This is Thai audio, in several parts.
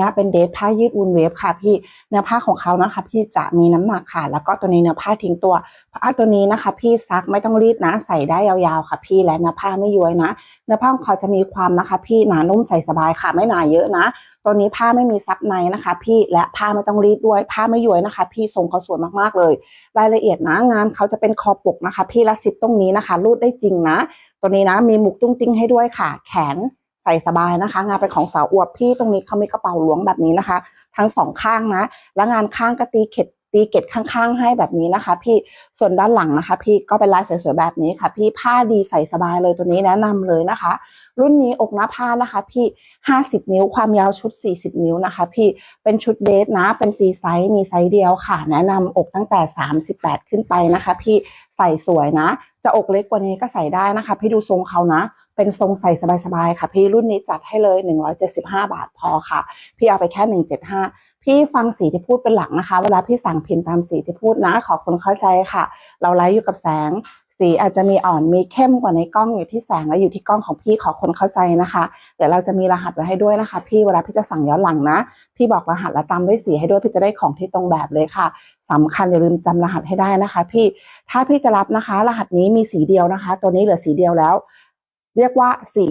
นี้เป็นเดทผ้ายืดวูลเวฟค่ะพี่เนื้อผ้าของเขานะคะพี่จะมีน้ำหนักค่ะ แล้วก็ตัวนี้เนื้อผ้าทิ้งตัวผ้าตัวนี้นะคะ พี่ซักไม่ต้องรีดนะใส่ได้ยาวๆค่ะ พี่และเนื้อผ้าไม่ย้วยนะเนื้อผ้าของเขาจะมีความนะคะ พี่หนานุ่มใส่สบายค่ะไม่หนาเยอะนะตัวนี้ผ้าไม่มีซับในนะคะ พี่และผ้าไม่ต้องรีดด้วยผ้าไม่ย้วยนะคะ พี่ทรงเขาสวยมากๆเลย รายละเอียดนะงานเขาจะเป็นคอปกนะคะ พี่และซิปตรงนี้นะคะรูดได้จริงนะ ตัวนี้นะมีหมุกตุ้งติ้งให้ด้วยค่ะ แขน ใส่สบายนะคะ งานเป็นของสาวอวบพี่ตรงนี้เขามีกระเป๋าหลวงแบบนี้นะคะ ทั้งสองข้างนะ แล้วงานข้างก็ตีเข็ดตีเกตข้างๆให้แบบนี้นะคะ พี่ส่วนด้านหลังนะคะ พี่ก็เป็นลายสวยๆแบบนี้ค่ะ พี่ผ้าดีใส่สบายเลยตัวนี้แนะนำเลยนะคะ รุ่นนี้อกหน้าผ้านะคะ พี่ 50 นิ้วความยาวชุด 40 นิ้วนะคะ พี่เป็นชุดเดทนะ เป็นฟรีไซส์มีไซส์เดียวค่ะ แนะนำอกตั้งแต่ 38 ขึ้นไปนะคะ พี่ใส่สวยนะ จะอกเล็กกว่านี้ก็ใส่ได้นะคะ พี่ดูทรงเขานะ เป็นทรงใส่สบายๆค่ะ พี่รุ่นนี้จัดให้เลย 175 บาทพอค่ะ พี่เอาไปแค่ 175 พี่ฟังสีที่พูดเป็นหลักนะคะ เวลาพี่สั่งพิมพ์ตามสีที่พูดนะ ขอคุณเข้าใจค่ะ เราไลฟ์อยู่กับแสงสีอาจจะมีอ่อนมีเข้มกว่าในกล้องอยู่ที่แสงและอยู่ที่กล้องของพี่ขอคนเข้าใจนะคะ เดี๋ยวเราจะมีรหัสไว้ให้ด้วยนะคะ พี่เวลาพี่จะสั่งย้อนหลังนะ พี่บอกรหัสและตามด้วยสีให้ด้วยพี่จะได้ของที่ตรงแบบเลยค่ะสำคัญอย่าลืมจำรหัสให้ได้นะคะ พี่ถ้าพี่จะรับนะคะ รหัสนี้มีสีเดียวนะคะ ตัวนี้เหลือสีเดียวแล้ว เรียกว่าสี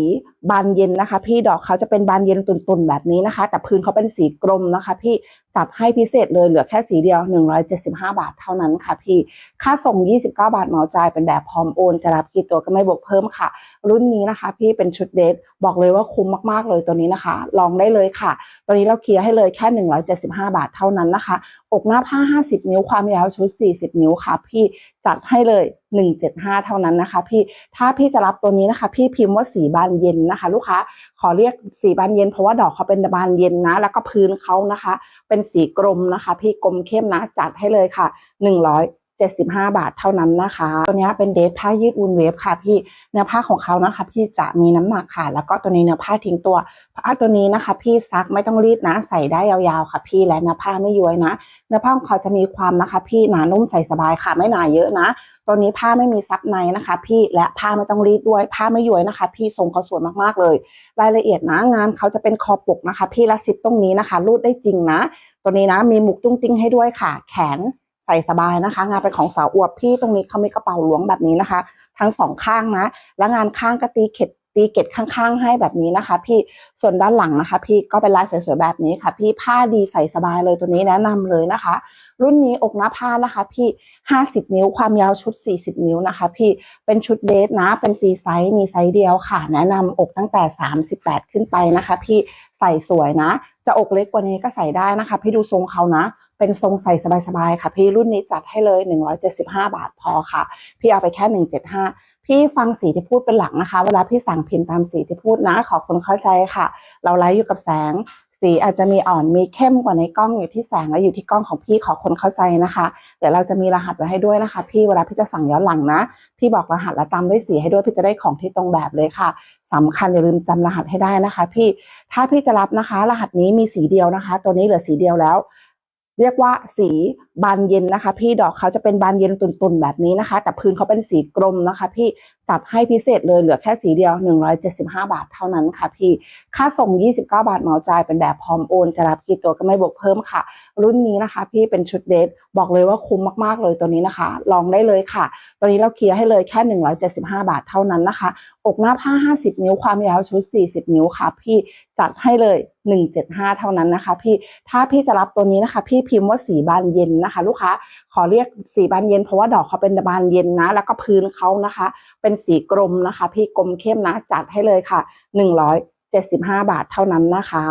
บานเย็นนะคะ พี่ดอกเขาจะเป็นบานเย็นตุ่นๆแบบนี้นะคะ แต่พื้นเขาเป็นสีกรมนะคะ พี่จัดให้พิเศษเลยเหลือแค่สีเดียว 175 บาทเท่านั้นค่ะ พี่ค่าส่ง 29 บาทเหมาจ่ายเป็นแบบพร้อมโอนจะรับกี่ตัวก็ไม่บวกเพิ่มค่ะ รุ่นนี้นะคะ พี่เป็นชุดเดทบอกเลยว่าคุ้มมากๆเลยตัวนี้นะคะ ลองได้เลยค่ะ ตัวนี้เราเคลียร์ให้เลยแค่ 175 บาทเท่านั้นนะคะอกหน้าผ้า 50 นิ้วความยาวชุด 40 นิ้วค่ะ พี่จัดให้เลย 175 เท่านั้นนะคะ พี่ถ้าพี่จะรับตัวนี้นะคะ พี่พิมพ์ว่าสีบานเย็นนะคะ ลูกค้าขอเรียกสีบานเย็นเพราะว่าดอกเขาเป็นบานเย็นนะ แล้วก็พื้นเขานะคะ เป็นสีกรมนะคะ พี่กรมเข้มนะจัดให้เลยค่ะ175 บาทเท่านั้นนะคะ ตัวนี้เป็นเดทผ้ายืดวูลเวฟค่ะพี่เนื้อผ้าของเขานะคะ พี่จะมีน้ำหนักค่ะ แล้วก็ตัวนี้เนื้อผ้าทิ้งตัวผ้าตัวนี้นะคะ พี่ซักไม่ต้องรีดนะใส่ได้ยาวๆค่ะ พี่และเนื้อผ้าไม่ย้วยนะ เนื้อผ้าของเขาจะมีความนะคะ พี่หนานุ่มใส่สบายค่ะไม่หนาเยอะนะ ตัวนี้ผ้าไม่มีซับในนะคะ พี่และผ้าไม่ต้องรีดด้วยผ้าไม่ย้วยนะคะ พี่ทรงเขาสวยมากๆเลย รายละเอียดนะงานเขาจะเป็นคอปกนะคะ พี่และซิปตรงนี้นะคะ รูดได้จริงนะ ตัวนี้นะมีหมุกตุ้งติ้งให้ด้วยค่ะ แขนใส่สบายนะคะ งานเป็นของสาวอวบพี่ตรงนี้เขามีกระเป๋าหลวงแบบนี้นะคะ ทั้งสองข้างนะ และงานข้างกระตีเข็ด ตีเกตข้างๆให้แบบนี้นะคะ พี่ส่วนด้านหลังนะคะ พี่ก็เป็นลายสวยๆแบบนี้ค่ะ พี่ผ้าดีใส่สบายเลยตัวนี้แนะนำเลยนะคะ รุ่นนี้อกหน้าผ้านะคะ พี่ 50 นิ้วความยาวชุด 40 นิ้วนะคะ พี่เป็นชุดเดทนะ เป็นฟรีไซส์มีไซส์เดียวค่ะ แนะนำอกตั้งแต่ 38 ขึ้นไปนะคะ พี่ใส่สวยนะ จะอกเล็กกว่านี้ก็ใส่ได้นะคะ พี่ดูทรงเขานะเป็นทรงใส่สบายๆค่ะ พี่รุ่นนี้จัดให้เลย 175 บาทพอค่ะ พี่เอาไปแค่ 175 พี่ฟังสีที่พูดเป็นหลักนะคะ เวลาพี่สั่งพิมพ์ตามสีที่พูดนะ ขอคนเข้าใจค่ะ เราไลฟ์อยู่กับแสง สีอาจจะมีอ่อนมีเข้มกว่าในกล้องอยู่ที่แสงและอยู่ที่กล้องของพี่ขอคนเข้าใจนะคะ เดี๋ยวเราจะมีรหัสไว้ให้ด้วยนะคะ พี่เวลาพี่จะสั่งย้อนหลังนะ พี่บอกรหัสและตามด้วยสีให้ด้วยพี่จะได้ของที่ตรงแบบเลยค่ะสำคัญอย่าลืมจำรหัสให้ได้นะคะ พี่ถ้าพี่จะรับนะคะ รหัสนี้มีสีเดียวนะคะ ตัวนี้เหลือสีเดียวแล้ว เรียกว่าสีบานเย็นนะคะ พี่ดอกเขาจะเป็นบานเย็นตุ่นๆแบบนี้นะคะ แต่พื้นเขาเป็นสีกรมนะคะ พี่จัดให้พิเศษเลยเหลือแค่สีเดียว 175 บาทเท่านั้นค่ะ พี่ค่าส่ง 29 บาทเหมาจ่ายเป็นแบบพร้อมโอน จะรับกี่ตัวก็ไม่บวกเพิ่มค่ะ รุ่นนี้นะคะ พี่เป็นชุดเดทบอกเลยว่าคุ้มมากๆเลยตัวนี้นะคะ ลองได้เลยค่ะ ตัวนี้เราเคลียร์ให้เลยแค่ 175 บาทเท่านั้นนะคะ อกหน้าผ้า 50 นิ้วความยาวชุด 40 นิ้วค่ะ พี่จัดให้เลย 175 เท่านั้นนะคะ พี่ถ้าพี่จะรับตัวนี้นะคะ พี่พิมพ์ว่าสีบานเย็นนะคะ ลูกค้าขอเรียกสีบานเย็นเพราะว่าดอกเขาเป็นบานเย็นนะ แล้วก็พื้นเขานะคะ เป็นสีกรมนะคะ พี่กรมเข้มนะจัดให้เลยค่ะ 175 บาทเท่านั้นนะคะ